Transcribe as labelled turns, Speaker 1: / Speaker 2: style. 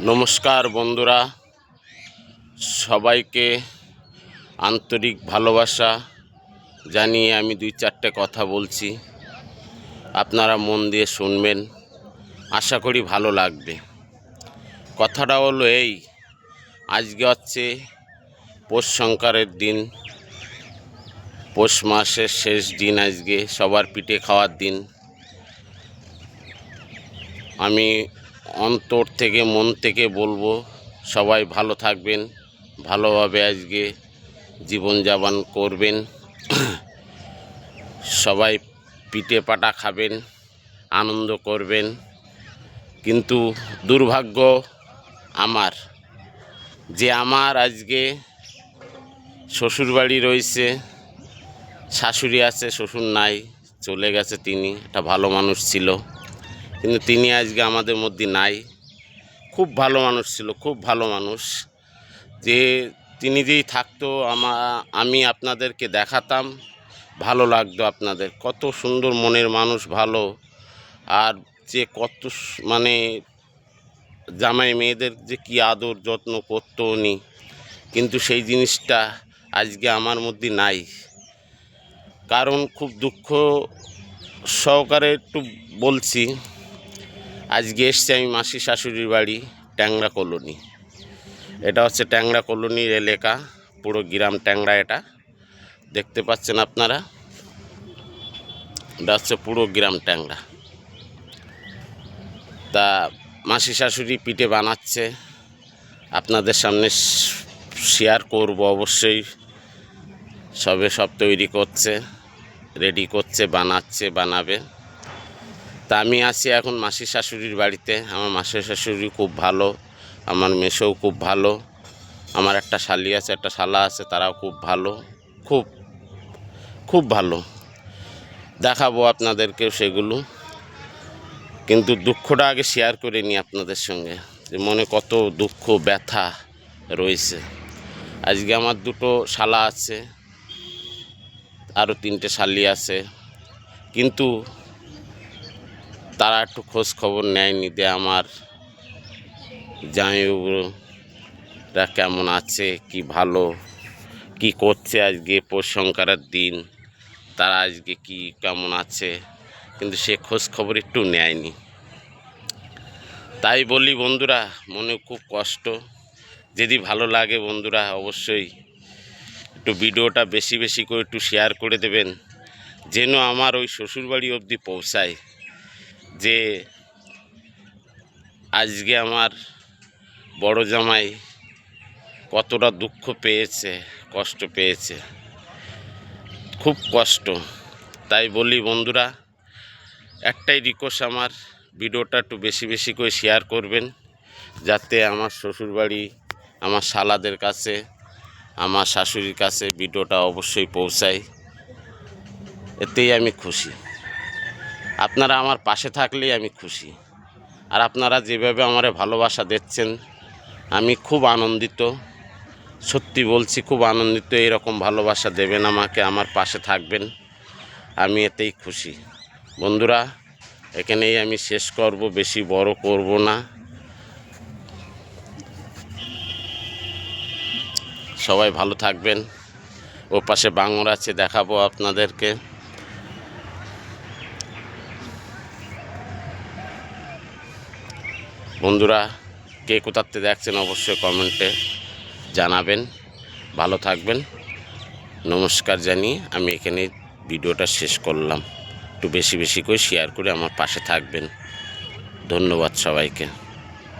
Speaker 1: নমস্কার বন্ধুরা। সবাইকে আন্তরিক ভালোবাসা জানিয়ে আমি দুই চারটে কথা বলছি। আপনারা মন দিয়ে শুনবেন, আশা করি ভালো লাগবে। কথাটা হলো এই, আজকে হচ্ছে পৌষ সংক্রান্তির দিন। পৌষ মাসের শেষ দিন আজকে, সবার পিঠে খাওয়ার দিন। আমি অন্তর থেকে, মন থেকে বলব, সবাই ভালো থাকবেন, ভালোভাবে আজকে জীবনযাপন করবেন, সবাই পিঠে পাটা খাবেন, আনন্দ করবেন, কিন্তু দুর্ভাগ্য আমার, যে আমার আজকে শ্বশুরবাড়ি রয়েছে, শাশুড়ি আছে, শ্বশুর নাই, চলে গেছে তিনি, একটা ভালো মানুষ ছিল। কিন্তু তিনি আজকে আমাদের মধ্যে নাই। খুব ভালো মানুষ ছিল, খুব ভালো মানুষ। যে তিনি যেই থাকতো, আমা, আমি আপনাদেরকে দেখাতাম, ভালো লাগতো আপনাদের। কত সুন্দর মনের মানুষ, ভালো। আর যে কত মানে জামাই মেয়েদের যে কী আদর যত্ন করতো উনি, কিন্তু সেই জিনিসটা আজকে আমার মধ্যে নাই। কারণ খুব দুঃখ সহকারে একটু বলছি আজকে এসছি আমি মাসি শাশুড়ির বাড়ি, ট্যাংরা কলোনি। এটা হচ্ছে ট্যাংরা কলোনির এলাকা, পুরো গ্রাম ট্যাংরা এটা। দেখতে পাচ্ছেন আপনারা? এটা হচ্ছে পুরো গ্রাম ট্যাংরা। তা মাসি শাশুড়ি পিঠে বানাচ্ছে। আপনাদের সামনে শেয়ার করব অবশ্যই। সবে সব তৈরি করছে রেডি করছে, বানাচ্ছে, বানাবে। তা আমি আছি এখন মাসির শাশুড়ির বাড়িতে। আমার মাসির শাশুড়ি খুব ভালো, আমার মেসোও খুব ভালো, আমার একটা শালি আছে, একটা শালা আছে, তারাও খুব ভালো, খুব খুব ভালো। দেখাবো আপনাদেরকেও সেগুলো। কিন্তু দুঃখটা আগে শেয়ার করে নিই আপনাদের সঙ্গে, যে মনে কত দুঃখ, ব্যথা রয়েছে। আজকে আমার দুটো শালা আছে আরও তিনটে শালি আছে। কিন্তু তারা একটু খোঁজ খবর নেয়নি যে আমার জামাইবাবুরা কেমন আছে, কি ভালো, কি করছে আজকে পৌষ দিন, তারা আজকে কি কেমন আছে, কিন্তু সে খোঁজ খবর একটু নেয়নি। তাই বলি বন্ধুরা, মনে খুব কষ্ট। যদি ভালো লাগে বন্ধুরা, অবশ্যই একটু ভিডিওটা বেশি বেশি করে একটু শেয়ার করে দেবেন, যেন আমার ওই শ্বশুরবাড়ি অবধি পৌঁছায়। যে আজকে আমার বড় জামাই কতটা দুঃখ পেয়েছে, কষ্ট পেয়েছে, খুব কষ্ট। তাই বলি বন্ধুরা, একটাই রিকোয়েস্ট আমার, ভিডিওটা একটু বেশি বেশি করে শেয়ার করবেন, যাতে আমার শ্বশুরবাড়ি, আমার শালাদের কাছে, আমার শাশুড়ির কাছে ভিডিওটা অবশ্যই পৌঁছায়। এতেই আমি খুশি। আপনারা আমার পাশে থাকলেই আমি খুশি। আর আপনারা যেভাবে আমারে ভালোবাসা দিচ্ছেন, আমি খুব আনন্দিত। সত্যি বলছি, খুব আনন্দিত এরকম ভালোবাসা দেবেন আমাকে, আমার পাশে থাকবেন। আমি এতেই খুশি। বন্ধুরা, এখানেই আমি শেষ করব, বেশি বড় করব না। সবাই ভালো থাকবেন। ও পাশে বাঙর আছে, দেখাবো আপনাদেরকে। বন্ধুরা, কে কোথাতে দেখছেন অবশ্যই কমেন্টে জানাবেন। ভালো থাকবেন। নমস্কার জানিয়ে আমি এখানে ভিডিওটা শেষ করলাম। একটু বেশি বেশি করে শেয়ার করে আমার পাশে থাকবেন। ধন্যবাদ সবাইকে।